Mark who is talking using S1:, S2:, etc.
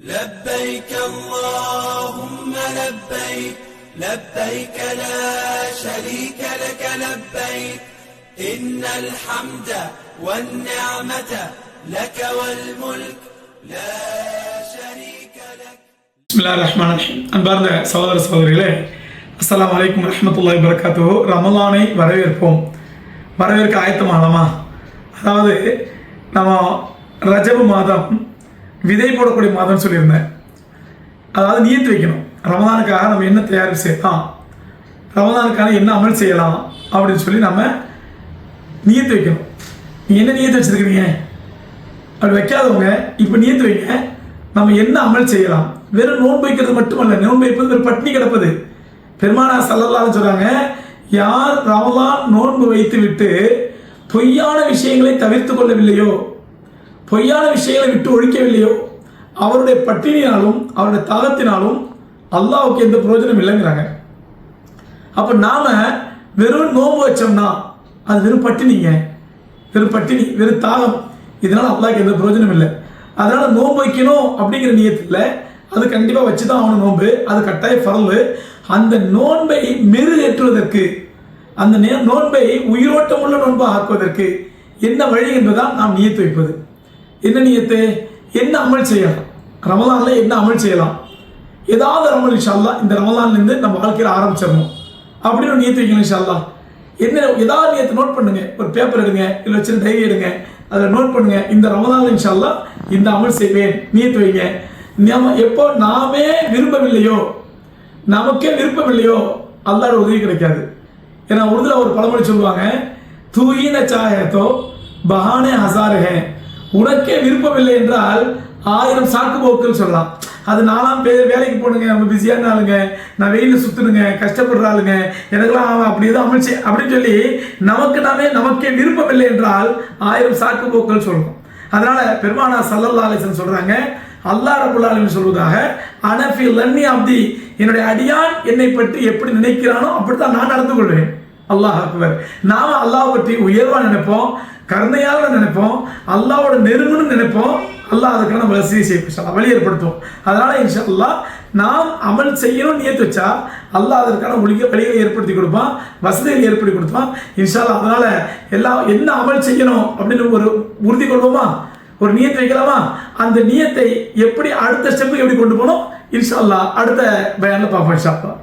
S1: لبيك اللهم لبيك لبيك لا شريك لك لبيك إن الحمد والنعمة لك والملك لا شريك لك
S2: பிஸ்மில்லா ரஹ்மான் ரஹீம் அன்பார்ந்த சகோதர சகோதரிகளே அஸ்ஸலாமு அலைக்கும் வரஹ்மத்துல்லாஹி வரகாத்துஹு ரமலானை வரவேற்போம் வரவேற்க ஆயத்தமாகலாமா அதாவது நம்ம ரஜபு மாதம் விதை போடக்கூடிய மாதம் சொல்லியிருந்தேன். அதாவது நியத்து வைக்கணும். ரமதானுக்காக நம்ம என்ன தயார் செய்யலாம்? ரமலானுக்கான என்ன அமல் செய்யலாம்? அப்படின்னு சொல்லி நம்ம நியத்து வைக்கணும். நீங்கள் என்ன நியத்து வச்சுருக்கிறீங்க? அப்படி வைக்காதவங்க இப்போ நியத்து வைங்க. நம்ம என்ன அமல் செய்யலாம்? வெறும் நோன்பு வைக்கிறது மட்டுமல்ல நோன்பு வைப்பது வெறும் பட்டினி கிடப்பது. பெருமானா சல்லல்லான்னு சொல்கிறாங்க யார் ரமலான் நோன்பு வைத்து விட்டு பொய்யான விஷயங்களை தவிர்த்து கொள்ளவில்லையோ பொய்யான விஷயங்களை விட்டு ஒழிக்கவில்லையோ? அவருடைய பட்டினியினாலும் அவருடைய தாகத்தினாலும் அல்லாவுக்கு எந்த பிரயோஜனம் இல்லைங்கிறாங்க. அப்போ நாம் வெறும் நோன்பு வச்சோம்னா அது வெறும் பட்டினிங்க வெறும் பட்டினி வெறும் தாகம். இதனால் அல்லாவுக்கு எந்த பிரயோஜனம் இல்லை. அதனால் நோன்பு வைக்கணும் அப்படிங்கிற நியத்தில் அது கண்டிப்பாக வச்சு தான் ஆகணும் நோன்பு. அது கட்டாய பரவு அந்த நோன்பை மெருகேற்றுவதற்கு அந்த நோன்பை உயிரோட்டமுள்ள நோன்பாக ஆக்குவதற்கு என்ன வழி என்பதுதான் நாம் நியத்து வைப்பது. என்ன நியத்து? என்ன அமல் செய்யலாம்? ரமலானில் என்ன அமல் செய்யலாம்? ஏதாவது அமல் இன்ஷா இந்த ரமலான்லேருந்து நம்ம வாழ்க்கையில் ஆரம்பிச்சிடணும். அப்படின்னு ஒரு நியத்து வைக்கணும் இன்ஷா என்ன ஏதாவது நியத்தை நோட் பண்ணுங்க. ஒரு பேப்பர் எடுங்க இல்லை வச்சு டைரி எடுங்க. அதில் நோட் பண்ணுங்க. இந்த ரமலான் இன்ஷா இந்த அமல் செய்வேன். நீத்து வைங்க. நம்ம எப்போ நாமே விரும்பவில்லையோ நமக்கே விருப்பமில்லையோ அல்லாட உதவி கிடைக்காது. ஏன்னா உருதுல ஒரு பழமொழி சொல்லுவாங்க தூயின சாயத்தோ பஹானே ஹசாரே உனக்கே விருப்பமில்லை என்றால் ஆயிரம் சாக்கு போக்குன்னு சொல்லலாம். அது நாலாம் பே வேலைக்கு போகணுங்க நம்ம பிஸியான ஆளுங்க. நான் வெயிலில் சுற்றணுங்க கஷ்டப்படுற ஆளுங்க. எனக்கெல்லாம் அவன் அப்படி எதுவும் அமைச்சு அப்படின்னு சொல்லி நமக்கு நாமே நமக்கே விருப்பமில்லை என்றால் ஆயிரம் சாக்கு போக்கள் சொல்லணும் அதனால பெருமானா சல்லல்லா அலிசன் சொல்றாங்க அல்லாஹ் ரபுல் சொல்வதாக அனஃபி லன்னி அப்தி. என்னுடைய அடியான் என்னை பற்றி எப்படி நினைக்கிறானோ அப்படித்தான் நான் நடந்து கொள்வேன். அல்லாஹ் அக்பர். நாம அல்லாஹ் பற்றி உயர்வாக நினைப்போம். கருணையால நினைப்போம் அல்லாவோட நெருங்கணும்னு நினைப்போம் அல்லாஹ் அதுக்கு நம்ம வசதி செய்ய வழி ஏற்படுத்தும் அதனால இன்ஷா நாம் அமல் செய்யணும்னு ஏற்று வச்சா அல்லாஹ் அதற்கான ஒளிக வழிகளை ஏற்படுத்தி கொடுப்பான் வசதிகளை ஏற்படுத்தி கொடுப்பான். இன்ஷால்லா அதனால் அதனால எல்லாம் என்ன அமல் செய்யணும் அப்படின்னு ஒரு உறுதி கொள்வோமா? ஒரு நியத்தை வைக்கலாமா? அந்த நியத்தை எப்படி அடுத்த ஸ்டெப்புக்கு எப்படி கொண்டு போகணும்? இன்ஷா அடுத்த பயானில் பார்ப்போம் இன்ஷா அல்லாஹ்